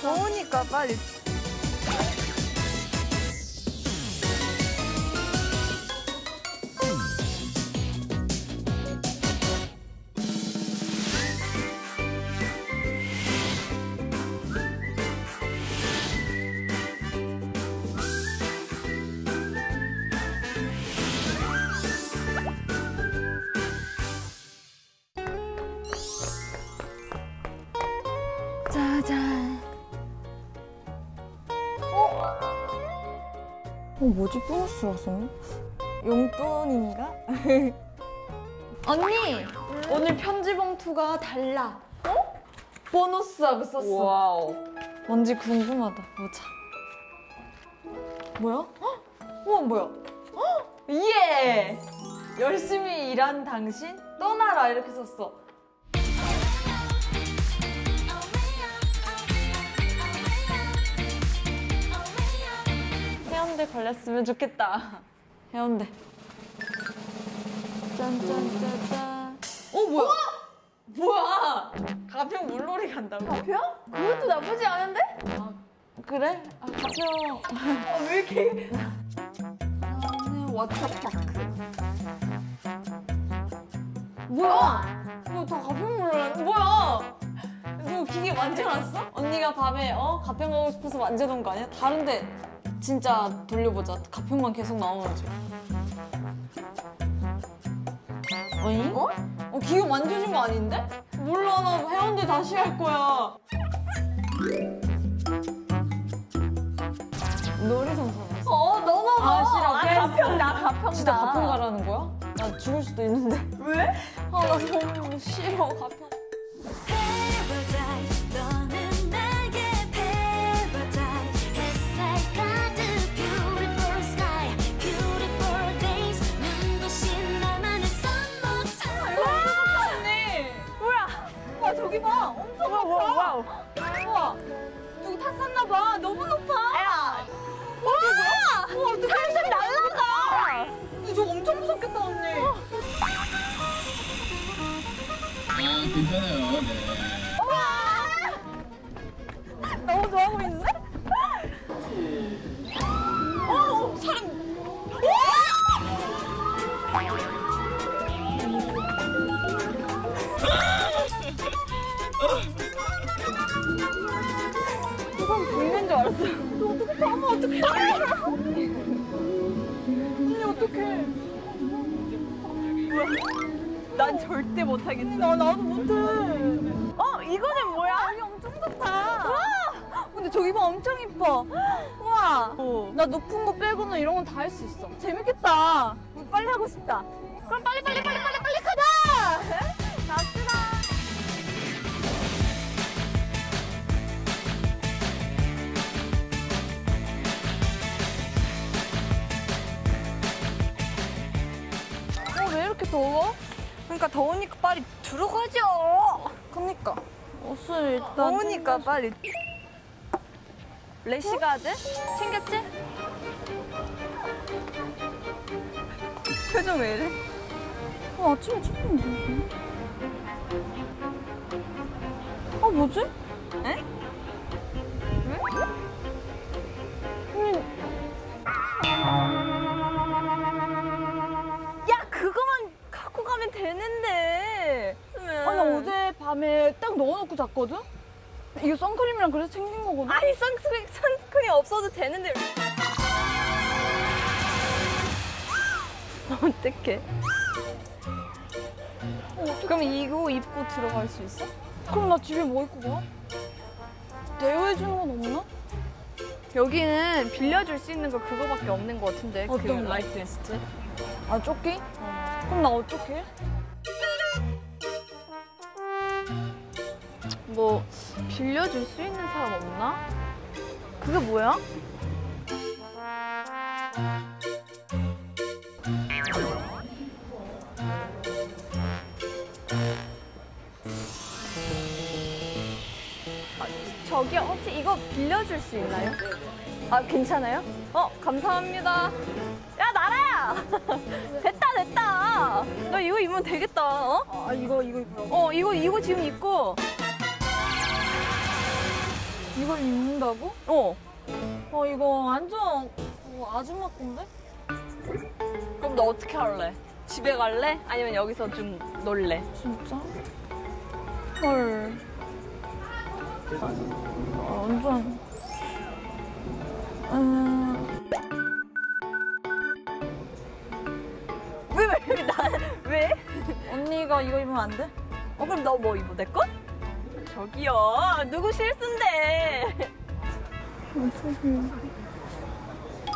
더우니까 빨리. 어, 뭐지? 보너스 왔었네? 용돈인가? 언니! 오늘 편지 봉투가 달라. 어? 보너스하고 썼어. 와우. 뭔지 궁금하다. 보자. 뭐야? 헉! 우와, 뭐야? 헉! 예! 열심히 일한 당신? 떠나라. 이렇게 썼어. 해운대 걸렸으면 좋겠다. 해운대. 짠짠짜잔. 어, 뭐야? 뭐야? 가평 물놀이 간다고? 가평? 그것도 나쁘지 않은데? 그래? 아, 가평. 아, 왜 이렇게. 나는 워터파크. 뭐야? 뭐다 가평 물놀이 뭐야? 너 기계 만져놨어? 언니가 밤에 어 가평 가고 싶어서 만져놓은 거 아니야? 다른데 진짜 돌려보자. 가평만 계속 나오는지. 어이? 어? 어 기계 만져준 거 아닌데? 몰라 나 해운대 다시 할 거야. 놀이선 타봤어. 어, 너무 아 싫어. 아, 패스. 가평 나, 가평 진짜 나. 가평 가라는 거야? 나 죽을 수도 있는데. 왜? 아 나 너무 싫어 가평. 높아. 와우, 와우. 우와. 누구 탔었나 봐. 너무 높아. 야. 와! 와, 살살 날라가. 근데 저거 엄청 무섭겠다 언니. 아, 괜찮아요. 네. 보이는 줄 알았어. 언니 어떡해. 난 절대 못하겠어. 나 나도 못해. 어, 이거는 뭐야? 여기 엄청 좋다. 와! 근데 저기 봐 엄청 이뻐. 와! 나 높은 거 빼고는 이런 건 다 할 수 있어. 재밌겠다. 빨리 하고 싶다. 그럼 빨리 빨리 빨리 빨리 더워? 그러니까 더우니까 빨리 들어가죠. 그니까 옷을 일단 더우니까 챙겨- 빨리. 래시가드? 챙겼지? 표정 왜 이래? 어, 아침에 있었어. 아 뭐지? 에? 딱 넣어놓고 잤거든? 이거 선크림이랑 그래서 챙긴 거거든? 아니 선크림 선크림 없어도 되는데. 어떡해. 그럼 이거 입고 들어갈 수 있어? 그럼 나 집에 뭐 입고 가? 대여해주는 건 없나? 여기는 빌려줄 수 있는 거 그거밖에 없는 것 같은데. 어떤 그 거? 라이트 베스트. 아 조끼? 그럼 나 어떡해? 뭐 빌려줄 수 있는 사람 없나? 그게 뭐야? 아, 저기요 혹시 이거 빌려줄 수 있나요? 아 괜찮아요? 어 감사합니다. 야 나라야 됐다 됐다. 너 이거 입으면 되겠다. 어? 아 이거 이거 입으라고? 어 이거 이거 지금 입고 이걸 입는다고? 어. 어 이거 완전 어, 아줌마 건데? 그럼 너 어떻게 할래? 집에 갈래? 아니면 여기서 좀 놀래? 진짜? 헐. 아, 완전. 음, 왜, 왜, 왜, 나, 왜? 언니가 이거 입으면 안 돼? 어, 그럼 너 뭐 입어, 내 것? 저기요, 누구 실수인데?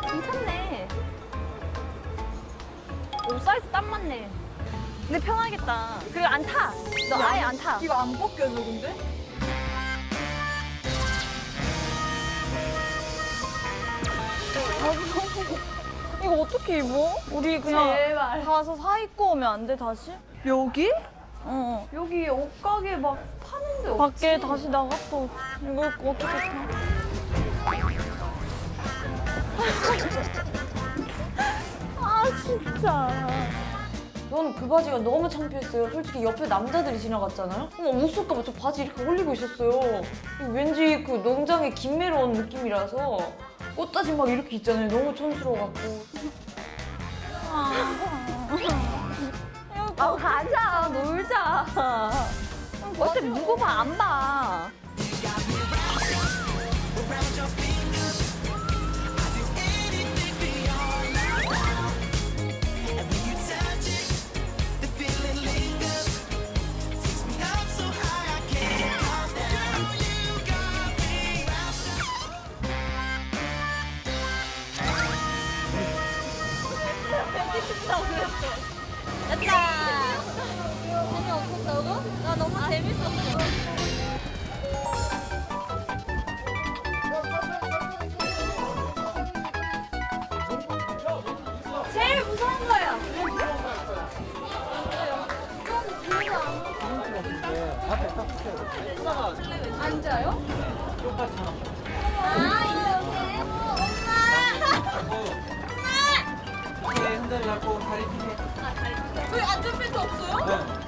괜찮네. 오, 사이즈 딱 맞네. 근데 편하겠다. 그리고 안 타. 너 아예 안 타. 이거 안 벗겨져 근데? 이거 어떻게 입어? 우리 그냥 제발. 가서 사 입고 오면 안 돼 다시? 여기? 어. 여기 옷가게 막 파는데 없지? 밖에 다시 나갔어. 이거 어떻게 사? 아 진짜. 저는 그 바지가 너무 창피했어요. 솔직히 옆에 남자들이 지나갔잖아요. 어머 웃을까봐 저 바지 이렇게 올리고 있었어요. 왠지 그 농장의 김매로 온 느낌이라서 꽃다지 막 이렇게 있잖아요. 너무 촌스러워갖고. 아, 어차피 누구 봐, 안 봐. 재밌었어. 제일 무서운 거야. 앉아요? 핸들 잡고 다리 펴. 왜 안전벨트 없어요?